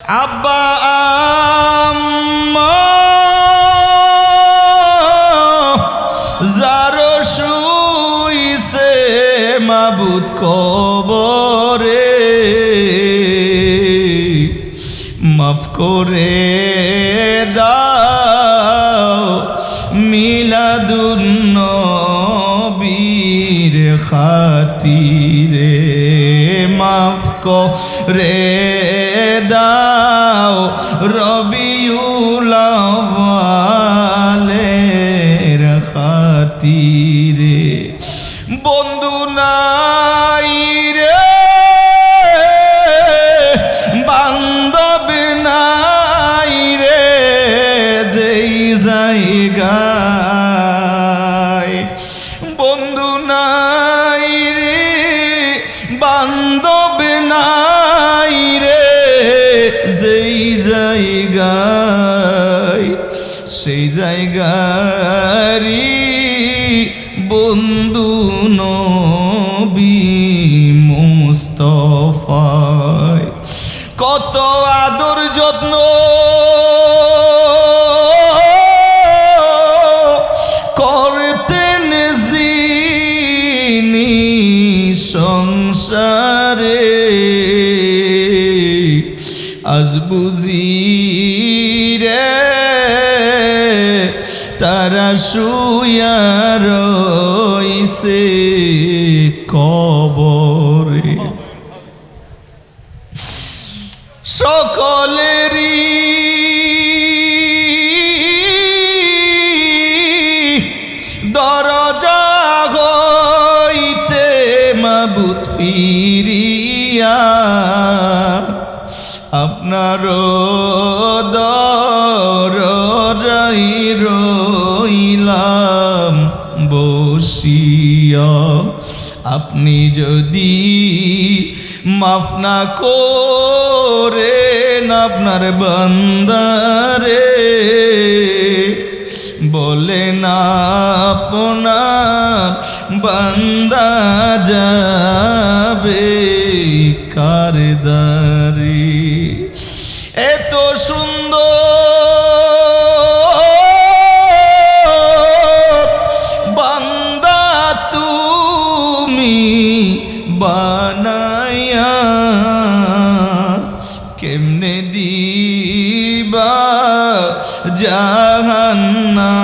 আব্বা আম্মা যারো শুইছে মাবুত কবরে মাফ করে দাও মিলাদুন্নবীর খাতিরে। মাফ করে দাও রবিউল আউয়ালের খাতিরে। বন্ধু নাই রে বান্ধব নাই রে যেই জায়গায় নাই রে যেই জায়গায় সেই জায়গারি বন্ধু নবী মুস্তফায়। কত আদর যত্ন আজ বুঝি রে তারা শুয়া রইছে কবরে। সকলেরই দরজা হইতে মাবুত ফিরিয়া আপনার দরজাই রইলাম, বসিয়া। আপনি যদি মাফ না করেন আপনার বান্দারে বলে না আপনার বান্দা যাবে। কারদারি। এত সুন্দর বান্দা তুমি বানায়া কেমনে দিবা জাহান্না